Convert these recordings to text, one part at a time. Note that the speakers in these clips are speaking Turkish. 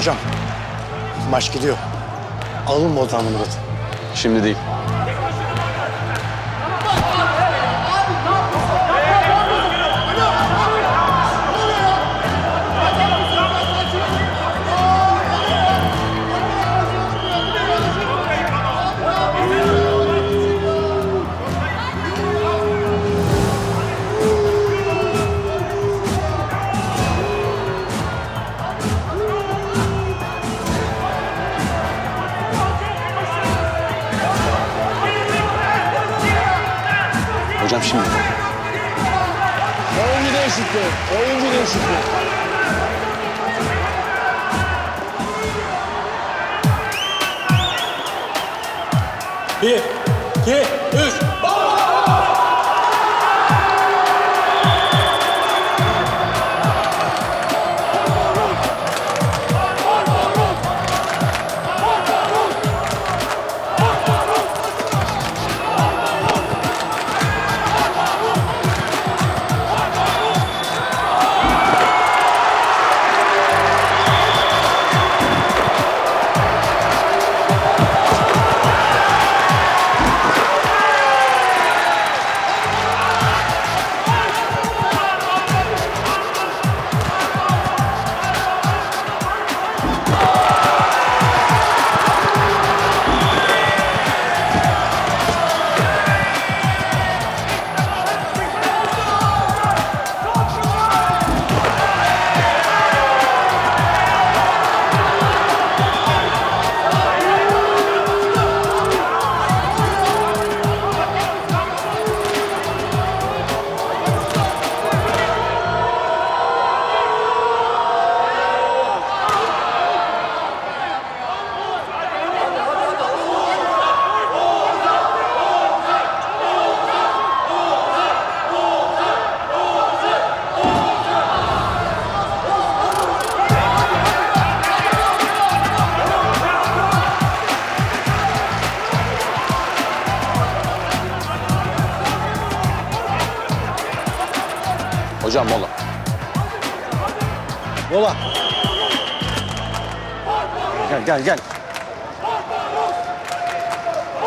Hocam maç gidiyor. Alalım mı o zaman? Şimdi değil. Hocam şimdi. Oyuncu değişikliği. Oyuncu değişikliği. Bir, iki, üç. Hocam mola. Yola. Gel gel gel.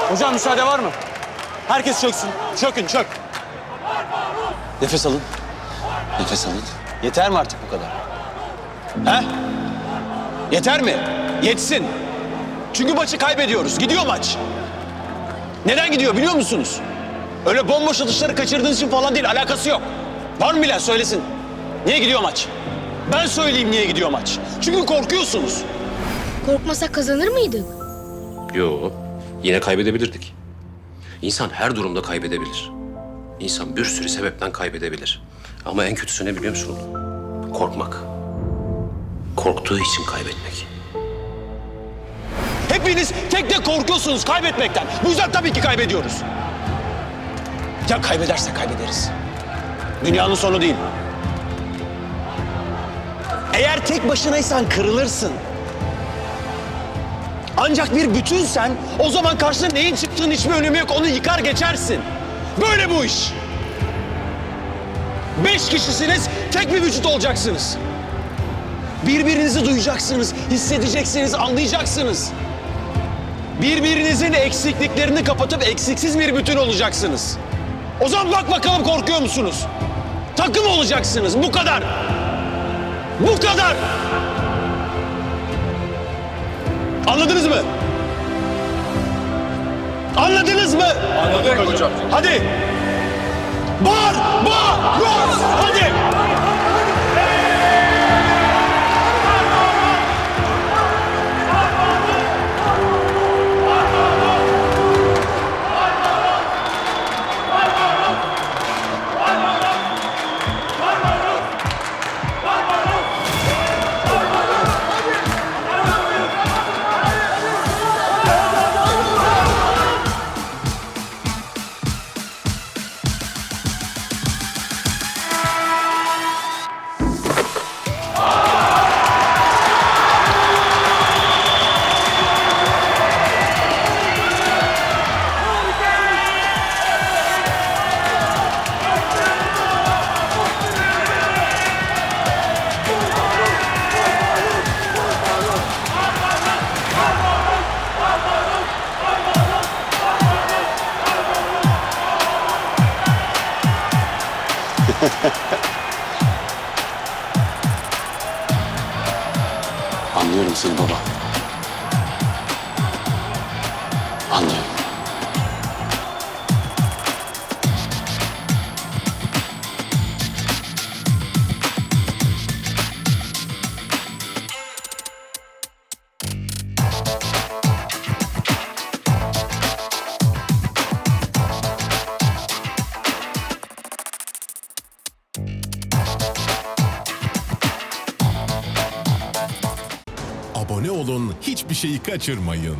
Hocam müsaade var mı? Herkes çöksün. Çökün çök. Nefes alın. Nefes alın. Yeter mi artık bu kadar? He? Yeter mi? Yetsin. Çünkü maçı kaybediyoruz. Gidiyor maç. Neden gidiyor biliyor musunuz? Öyle bomboş atışları kaçırdığınız için falan değil. Alakası yok. Var mı bilen söylesin. Niye gidiyor maç? Ben söyleyeyim niye gidiyor maç. Çünkü korkuyorsunuz. Korkmasak kazanır mıydık? Yo, yine kaybedebilirdik. İnsan her durumda kaybedebilir. İnsan bir sürü sebepten kaybedebilir. Ama en kötüsü ne biliyor musun? Korkmak. Korktuğu için kaybetmek. Hepiniz tek tek korkuyorsunuz kaybetmekten. Bu yüzden tabii ki kaybediyoruz. Ya kaybedersek kaybederiz. Dünyanın sonu değil. Eğer tek başınaysan kırılırsın. Ancak bir bütünsen o zaman karşına neyin çıktığının hiçbir önemi yok. Onu yıkar geçersin. Böyle bu iş. Beş kişisiniz, tek bir vücut olacaksınız. Birbirinizi duyacaksınız, hissedeceksiniz, anlayacaksınız. Birbirinizin eksikliklerini kapatıp eksiksiz bir bütün olacaksınız. O zaman bak bakalım korkuyor musunuz? Takım olacaksınız, bu kadar. Bu kadar. Anladınız mı? Anladınız mı? Anladık hocam. Hadi. Bağır, bağır, bağır. Hadi. Anlıyorum seni baba. Anlıyorum. olun, hiçbir şeyi kaçırmayın.